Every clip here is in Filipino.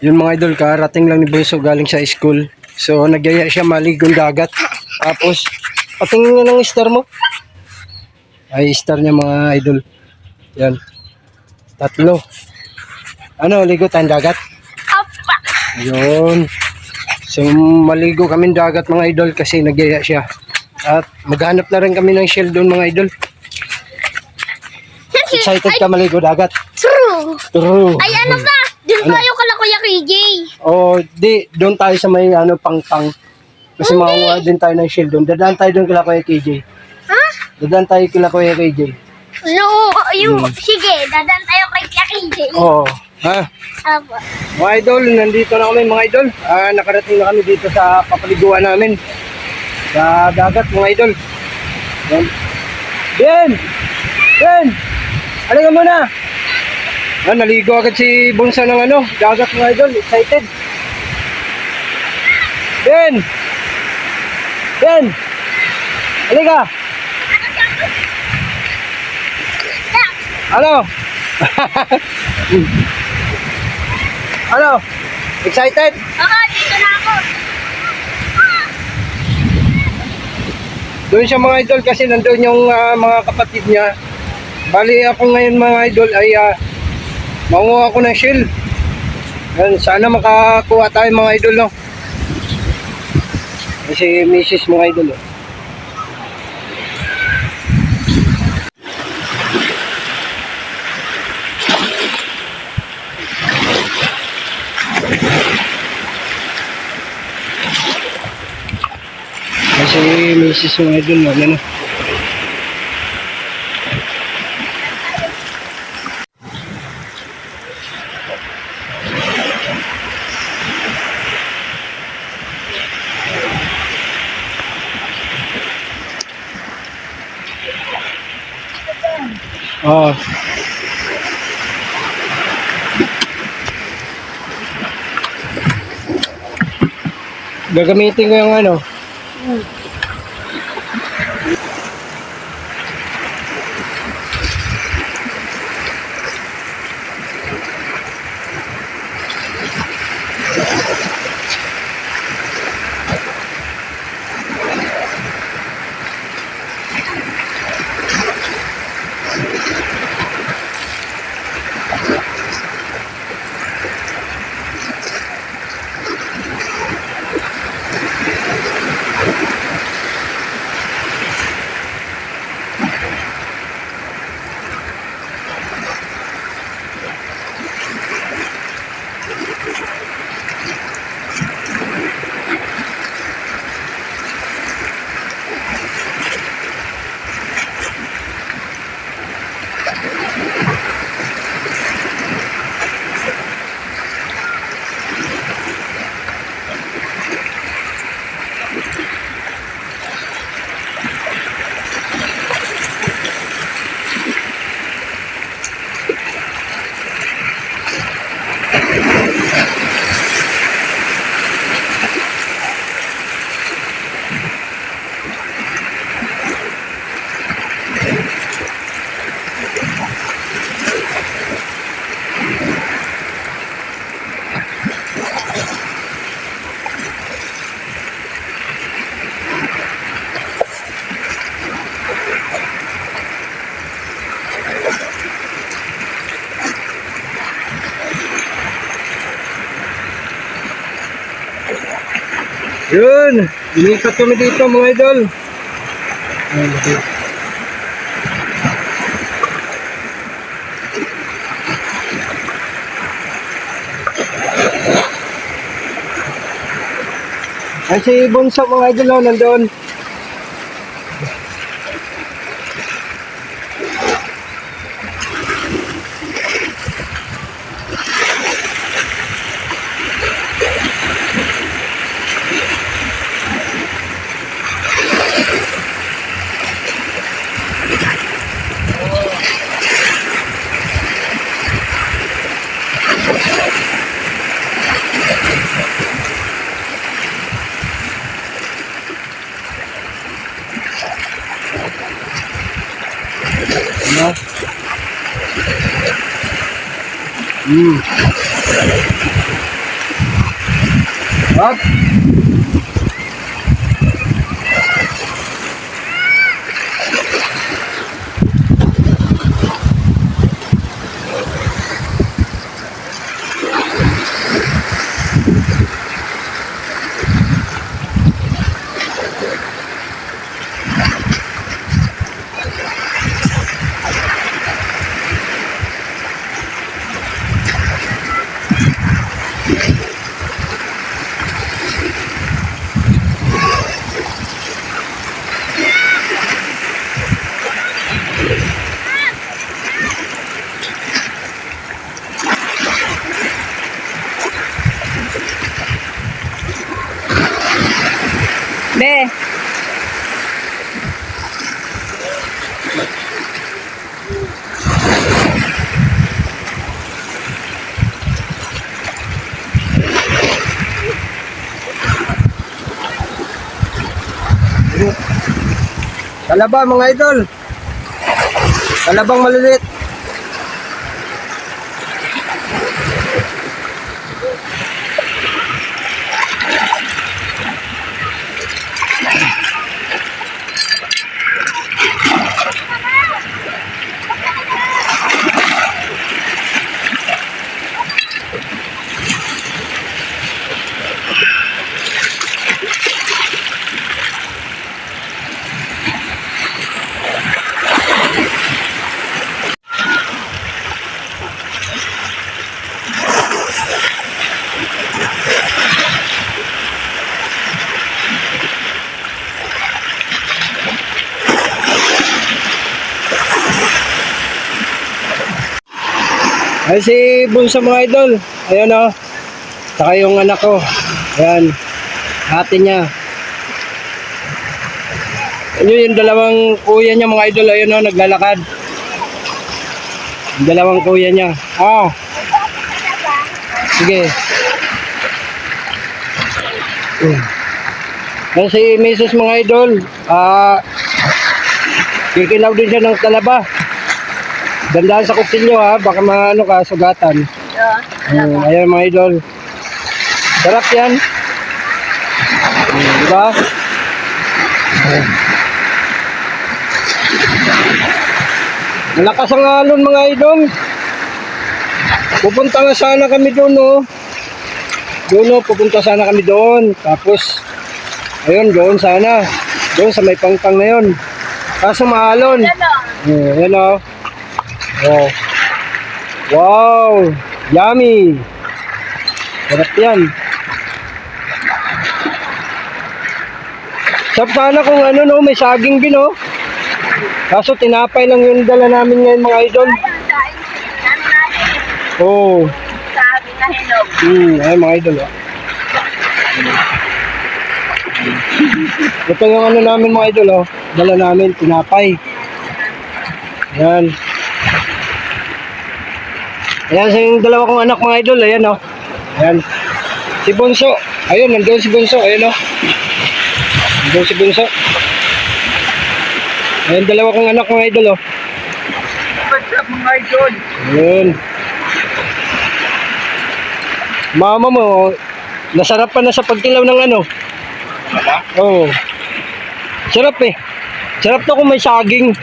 Yun mga idol, karating lang ni Bunso galing sa school. So, nagyaya siya maligong dagat. Tapos, patingin nga ng star mo. Ay, star niya mga idol. Yan. Tatlo. Ano, ligo tayong dagat? Apa. Yun. So, maligo kami dagat mga idol kasi nagyaya siya. At maghanap na rin kami ng shell doon mga idol. Excited ka maligo dagat? True. True. Ay, ano ba? Doon Ano? tayo Kuya KJ. O, di, doon tayo sa may ano, pang-pang. Kasi makuha din tayo ng shell doon. Dadaan tayo doon kila Kuya KJ. Ha? Dadaan tayo kila Kuya KJ. No, yung, Hmm. sige, dadan tayo kay Kuya KJ. Oo. Ha? Apa. Mga idol, nandito na kami mga idol. Ah, nakarating na kami dito sa papaliguan namin. Sa dagat mga idol. Yan. Ben! Ben! Halika muna! Ah, naligo agad si Bunsa ng ano, dagat mga idol. Excited. Ben! Ben! Halika! Ano? ano? Excited? Oo, dito na ako. Doon siya mga idol kasi nandun yung ah, mga kapatid niya. Bali ako ngayon mga idol ay uh, manguha ako ng shell. Yan, sana makakuha tayo mga idol no. Kasi misis mga idol. Oh. Kasi misis mga idol wala na. Oo. Gagamitin ko yung ano. Yun! Inikat kami dito mga idol. Ay si Bonso mga idol oh, nandun. Mm. Up. Talaba mga idol. Talabang maliliit. Ay si Bunso mga idol. Ayun o. Saka yung anak ko. Ayan. Ate niya. Ayun yung dalawang kuya niya mga idol. Ayun o. Naglalakad. Yung dalawang kuya niya. Ah. Sige. Ayan si Mrs. mga idol. Ah. Kikilaw din siya ng talaba. Dandaan sa kutsilyo ha, baka maano ka, sugatan. Mm, ayan mga idol. Sarap yan. Mm, di ba? Mm. Malakas ang alon mga idol. Pupunta nga sana kami doon oh. Doon oh, pupunta sana kami doon. Tapos, ayun, doon sana. Doon sa may pangpang na yun. Kaso maalon. Mm, ayan oh. Oh. Wow! Yummy! Sarap yan. Sarap sana kung ano no, may saging din oh. Kaso tinapay lang yung dala namin ngayon mga idol. Oh. Sabi na hinog. Hmm, ay mga idol oh. Ito yung ano namin mga idol oh. Dala namin, tinapay. Yan. Ayan sa yung dalawa kong anak mga idol, ayan oh. Ayan. Si Bunso. Ayun, nandun si Bunso, ayan oh. Nandun si Bunso. Ayan, dalawa kong anak mga idol oh. What's up mga idol? Ayun. Mama mo, nasarapan na sa pagkilaw ng ano. Oo. Sarap eh. Sarap to kung may saging.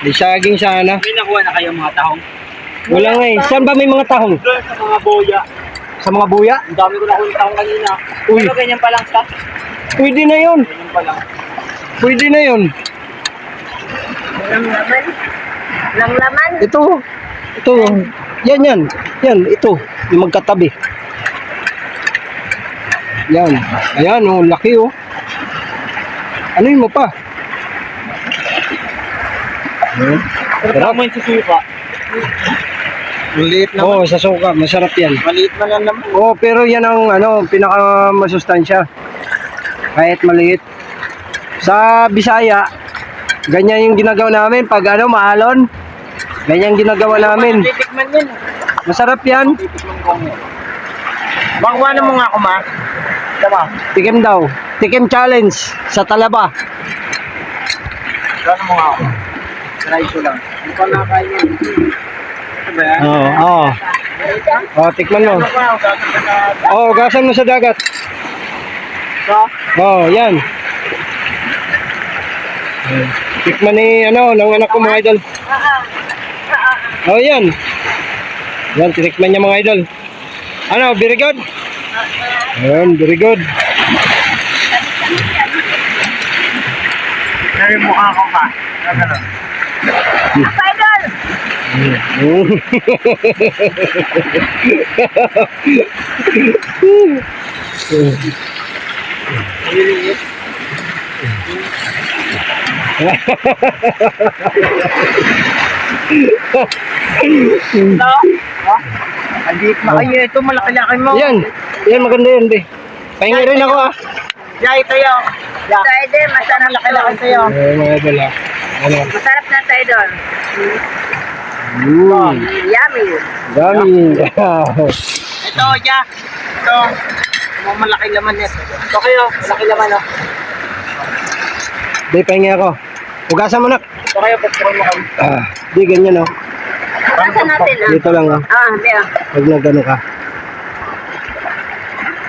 May saging sana. May nakuha na kayo mga tahong? Wala nga eh. Saan ba may mga tahong? Sa mga boya. Sa mga buya? Ang dami ko nakuha ng tahong kanina. Uy. Pero ganyan pa lang sa. Pwede na yun. Ganyan pa lang. Pwede na yun. Lang laman. Lang laman. Ito. Ito. Yan, yan. Yan, ito. Yung magkatabi. Yan. Ayan, oh. Laki, oh. Ano yun mo pa? Hmm. Pero mo yung susuka. Maliit Oo, oh, sa suka. Masarap yan. Maliit man lang naman. Oo, oh, pero yan ang ano, pinaka masustansya. Kahit maliit. Sa Bisaya, ganyan yung ginagawa namin pag ano, maalon. Ganyan ginagawa namin. Titikman yan. Masarap yan. Ko na mo nga ako ma. Tama. Tikim daw. Tikim challenge sa Talaba. Bangwa mo nga ako. Try ko lang. Hindi pa nakain yun. Oo, oo. Oh, tikman mo. Ano. Oh, ugasan mo sa dagat. So, Oh, yan. Tikman ni, ano, ng anak ko mga idol. Oh, yan. Yan, tinikman niya mga idol. Ano, very good? Ayan, very good. Nari mukha ko ka. Ganun. Andit na. Ay, ito malaki-laki mo. yan, yan maganda yan, be. Pahingi rin ako ah. Ya, ito yun. Ya. Sa idol, masarap Malaki-laki to. sa'yo. Eh, mga. Ano? Masarap na idol. Mm. Yummy. Dami. Ito, ya. Ito. Mga malaki laman nito. Ito kayo, malaki laman oh. Be, pahingi ako. Ugasan mo nak. Ito kayo, pagpurin mo kayo. Ah, di ganyan oh. Nasa natin ah. Dito lang oh. Ah, di ah. Pag nagano ka.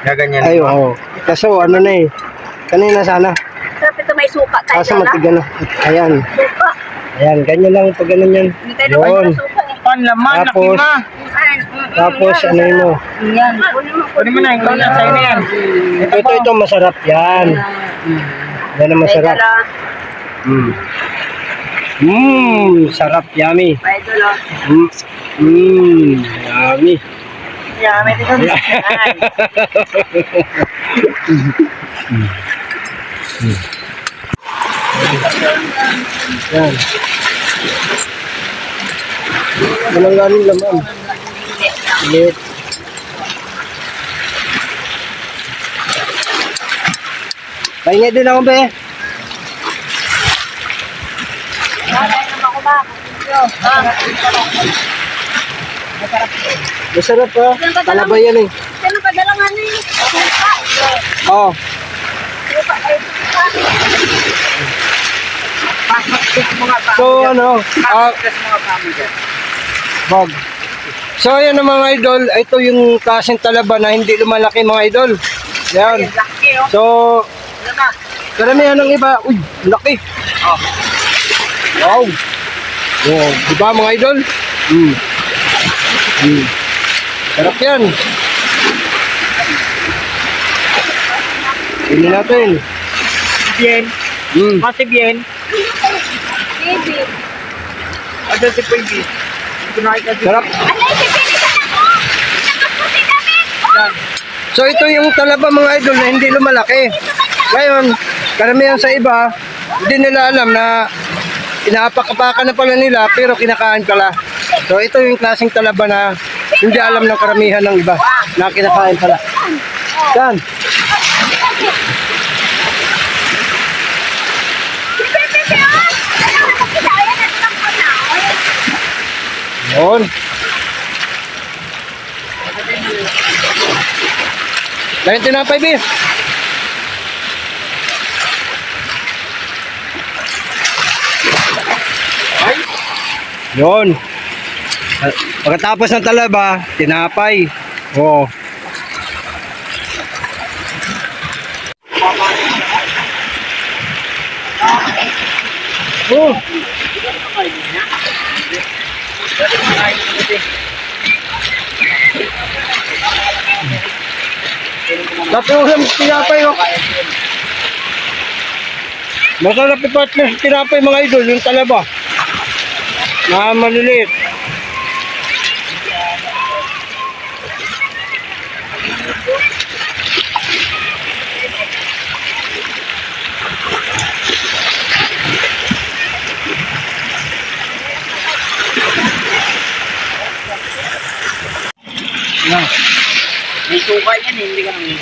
Gaganyan. Ay, oo. Kaso ano na eh. Kanina sana. Sarap ito may suka tayo Kaso na. matiga na. Ayan. Suka. Ayan, ganyan lang pag ganun yan. Yun. eh. Pan laman, laki Tapos. Ayan, mm, mm, tapos yan. ano yun mo. Yan. Kunin mo. Pwede mo na, ikaw na, sa'yo na yan. Ito, ito, ito, masarap yan. Yan ang masarap. Ah. Mm. Mmm, sarap, yummy. Ah. Mm, mm, yummy. Yeah, may tingnan mo. Yan. Walang galing laman. Lit. Pahingi din ako, be. Masarap pa. Talaba yan eh. Sino padala nga ni? Suka. Oo. Suka. So ano, ah, bag. So ayan ang mga idol, ito yung klaseng talaba na hindi lumalaki mga idol. Yan. Oh. So, karamihan ng iba, uy, laki. Oh. Wow. Wow, di ba mga idol? Hmm. Hmm. Sarap yan. Hindi natin. Bien. Hmm. Kasi bien. Baby. Ada si na kita dito. Sarap. Alay, si Baby ka na. Nakaputi. Oh, So ito yung talaba mga idol na hindi lumalaki. Ngayon, karamihan sa iba, hindi nila alam na inaapak-apakan na pala nila pero kinakain pala. So ito yung klaseng talaba na hindi alam ng karamihan ng iba na kinakain pala. Yan. si Baby ka oh. Ano, nakakita. Ayan, natakot ko na. Yun. Dahil tinapay, Bi. Yun. Pagkatapos ng talaba, tinapay. Oo. Oh. Dati ulam sa tinapay, oh. Masarap i-partner sa tinapay, mga idol, yung talaba. Na maliliit. Suka yan eh, hindi ka naman.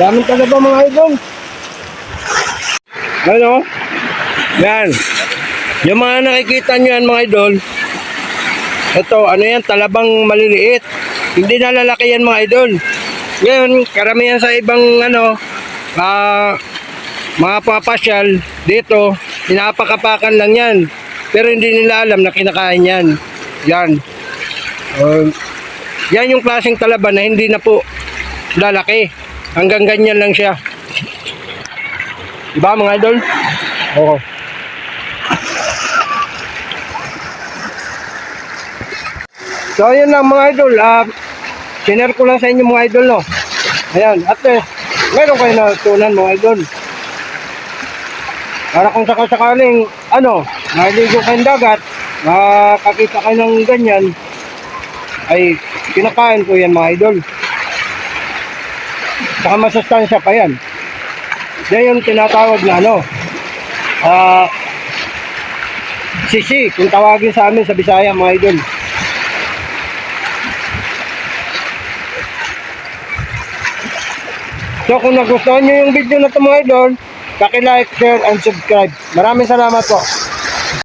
Daming talaba, mga idol. Ano? Yan. Yung mga nakikita nyo yan mga idol, ito, ano yan, talabang maliliit. Hindi na lalaki yan mga idol. Ngayon, karamihan sa ibang ano, ah, mga papasyal dito, pinapakapakan lang yan. Pero hindi nila alam na kinakain yan. Yan. Um, yan yung klaseng talaba na hindi na po lalaki. Hanggang ganyan lang siya. Diba mga idol? Oo. So ayun lang mga idol. Ah, sinare ko lang sa inyo mga idol no. Ayan, at least meron kayo natutunan mga idol. Para kung sakasakaling ano, naligo kayong dagat, makakita kayo ng ganyan, ay kinakain ko yan mga idol. Saka masustansya pa yan. Yan yung tinatawag na ano, ah, sisi, kung tawagin sa amin sa Bisaya mga idol. So kung nagustuhan nyo yung video na ito mga idol, like, share, and subscribe. Maraming salamat po.